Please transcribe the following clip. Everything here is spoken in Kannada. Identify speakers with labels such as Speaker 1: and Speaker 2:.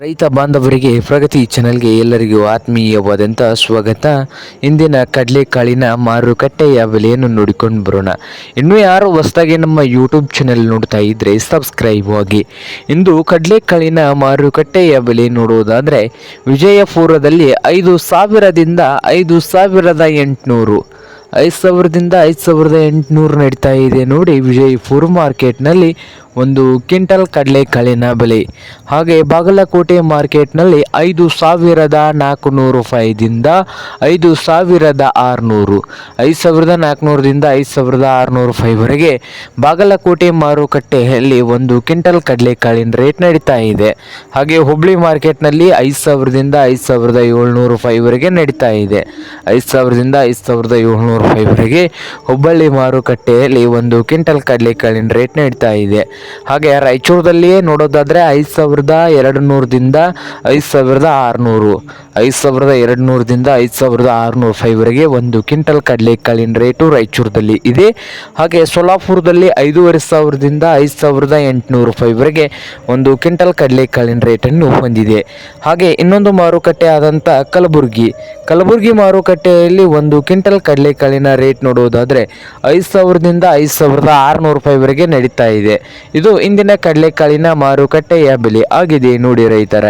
Speaker 1: ರೈತ ಬಾಂಧವರಿಗೆ ಪ್ರಗತಿ ಚಾನೆಲ್ಗೆ ಎಲ್ಲರಿಗೂ ಆತ್ಮೀಯವಾದಂಥ ಸ್ವಾಗತ. ಇಂದಿನ ಕಡಲೆಕಾಳಿನ ಮಾರುಕಟ್ಟೆಯ ಬೆಲೆಯನ್ನು ನೋಡಿಕೊಂಡು ಬರೋಣ. ಇನ್ನೂ ಯಾರು ಹೊಸದಾಗಿ ನಮ್ಮ ಯೂಟ್ಯೂಬ್ ಚಾನೆಲ್ ನೋಡ್ತಾ ಇದ್ದರೆ ಸಬ್ಸ್ಕ್ರೈಬ್ ಆಗಿ. ಇಂದು ಕಡಲೆಕಾಳಿನ ಮಾರುಕಟ್ಟೆಯ ಬೆಲೆ ನೋಡುವುದಾದರೆ ವಿಜಯಪುರದಲ್ಲಿ ಐದು ಸಾವಿರದಿಂದ ಐದು ಸಾವಿರದ ಎಂಟುನೂರು. ಐದು ಸಾವಿರದಿಂದ ಐದು ಸಾವಿರದ ಎಂಟುನೂರು ನಡೀತಾ ಇದೆ ನೋಡಿ ವಿಜಯಪುರ ಮಾರ್ಕೆಟ್ನಲ್ಲಿ ಒಂದು ಕ್ವಿಂಟಲ್ ಕಡಲೆಕಾಳಿನ ಬೆಲೆ. ಹಾಗೆ ಬಾಗಲಕೋಟೆ ಮಾರ್ಕೆಟ್ನಲ್ಲಿ ಐದು ಸಾವಿರದ ನಾಲ್ಕುನೂರು ರೂಪಾಯಿದಿಂದ ಐದು ಸಾವಿರದ ಆರುನೂರು. ಐದು ಸಾವಿರದ ನಾಲ್ಕುನೂರದಿಂದ ಐದು ಸಾವಿರದ ಆರುನೂರು ರೂಪಾಯಿವರೆಗೆ ಬಾಗಲಕೋಟೆ ಮಾರುಕಟ್ಟೆಯಲ್ಲಿ ಒಂದು ಕ್ವಿಂಟಲ್ ಕಡಲೆಕಾಳಿನ ರೇಟ್ ನಡೀತಾ ಇದೆ. ಹಾಗೆ ಹುಬ್ಳಿ ಮಾರ್ಕೆಟ್ನಲ್ಲಿ ಐದು ಸಾವಿರದಿಂದ ಐದು ಸಾವಿರದ ಏಳ್ನೂರು ರೂಪಾಯಿವರೆಗೆ ನಡೀತಾ ಇದೆ. ಐದು ಸಾವಿರದಿಂದ ಐದು ಸಾವಿರದ ಏಳ್ನೂರು ರೂಪಾಯಿವರೆಗೆ ಹುಬ್ಬಳ್ಳಿ ಮಾರುಕಟ್ಟೆಯಲ್ಲಿ ಒಂದು ಕ್ವಿಂಟಲ್ ಕಡಲೆಕಾಳಿನ ರೇಟ್ ನಡೀತಾ ಇದೆ. ಹಾಗೆ ರಾಯಚೂರದಲ್ಲಿಯೇ ನೋಡೋದಾದರೆ ಐದು ಸಾವಿರದ ಎರಡು ನೂರದಿಂದ ಐದು ಸಾವಿರದ ಆರುನೂರು. ಐದು ಸಾವಿರದ ಎರಡು ನೂರದಿಂದ ಐದು ಸಾವಿರದ ಆರುನೂರು ಫೈವ್ರಿಗೆ ಒಂದು ಕ್ವಿಂಟಲ್ ಕಡಲೆಕಾಳಿನ ರೇಟು ರಾಯಚೂರದಲ್ಲಿ ಇದೆ. ಹಾಗೆ ಸೋಲಾಪುರದಲ್ಲಿ ಐದೂವರೆ ಸಾವಿರದಿಂದ ಐದು ಸಾವಿರದ ಎಂಟುನೂರು ಫೈವ್ರಿಗೆ ಒಂದು ಕ್ವಿಂಟಲ್ ಕಡಲೆಕಾಳಿನ ರೇಟನ್ನು ಹೊಂದಿದೆ. ಹಾಗೆ ಇನ್ನೊಂದು ಮಾರುಕಟ್ಟೆ ಆದಂಥ ಕಲಬುರಗಿ. ಕಲಬುರಗಿ ಮಾರುಕಟ್ಟೆಯಲ್ಲಿ ಒಂದು ಕ್ವಿಂಟಲ್ ಕಡಲೆಕಾಳಿನ ರೇಟ್ ನೋಡುವುದಾದರೆ ಐದು ಸಾವಿರದಿಂದ ಐದು ಸಾವಿರದ ಆರುನೂರು ರೂಪಾಯಿವರೆಗೆ ನಡೀತಾ ಇದೆ. ಇದು ಇಂದಿನ ಕಡಲೆಕಾಳಿನ ಮಾರುಕಟ್ಟೆಯ ಬೆಲೆ ಆಗಿದೆ ನೋಡಿ ರೈತರ.